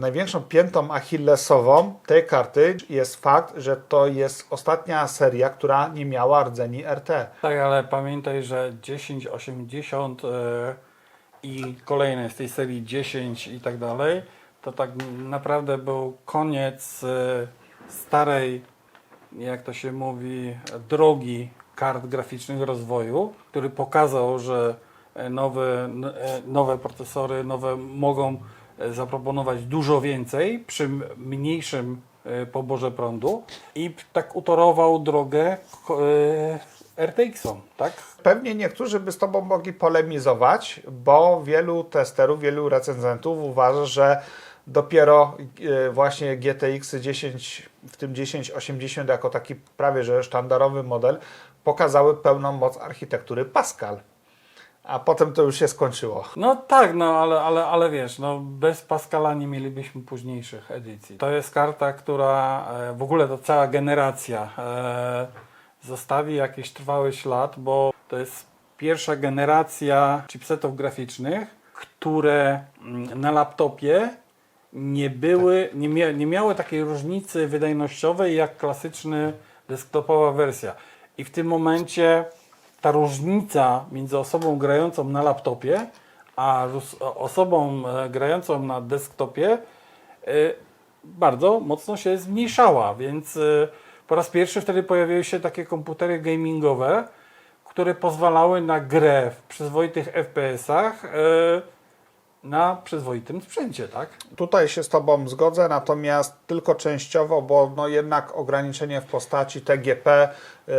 Największą piętą achillesową tej karty jest fakt, że to jest ostatnia seria, która nie miała rdzeni RT. Tak, ale pamiętaj, że 10, 80 e, i kolejne z tej serii 10 i tak dalej, to tak naprawdę był koniec e, starej, jak to się mówi, drogi kart graficznych rozwoju, który pokazał, że e, nowe, n- e, nowe procesory, nowe mogą zaproponować dużo więcej przy mniejszym e, poborze prądu i tak utorował drogę e, RTX-om, tak? Pewnie niektórzy by z Tobą mogli polemizować, bo wielu testerów, wielu recenzentów uważa, że dopiero e, właśnie GTX 10, w tym 1080 jako taki prawie że sztandarowy model pokazały pełną moc architektury Pascal. A potem to już się skończyło. No tak, no ale, ale, ale wiesz, no bez Pascala nie mielibyśmy późniejszych edycji. To jest karta, która e, w ogóle to cała generacja e, zostawi jakiś trwały ślad, bo to jest pierwsza generacja chipsetów graficznych, które mm, na laptopie nie były, nie, mia, nie miały takiej różnicy wydajnościowej jak klasyczny desktopowa wersja. I w tym momencie ta różnica między osobą grającą na laptopie, a osobą e, grającą na desktopie e, bardzo mocno się zmniejszała, więc e, po raz pierwszy wtedy pojawiły się takie komputery gamingowe, które pozwalały na grę w przyzwoitych FPS-ach na przyzwoitym sprzęcie, tak? Tutaj się z Tobą zgodzę, natomiast tylko częściowo, bo no jednak ograniczenie w postaci TGP, y,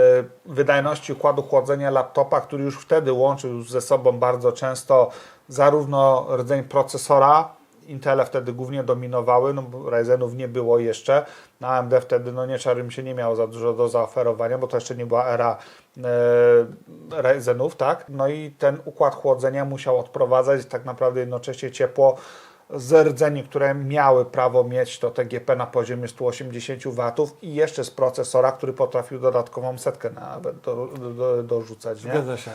wydajności układu chłodzenia laptopa, który już wtedy łączył ze sobą bardzo często zarówno rdzeń procesora, Intele wtedy głównie dominowały, no Ryzenów nie było jeszcze, na AMD wtedy no nie czarym się nie miało za dużo do zaoferowania, bo to jeszcze nie była era e, Ryzenów, tak? No i ten układ chłodzenia musiał odprowadzać tak naprawdę jednocześnie ciepło z rdzeni, które miały prawo mieć to TGP na poziomie 180 W i jeszcze z procesora, który potrafił dodatkową setkę nawet do, do, do, dorzucać. Nie? Zgadza się.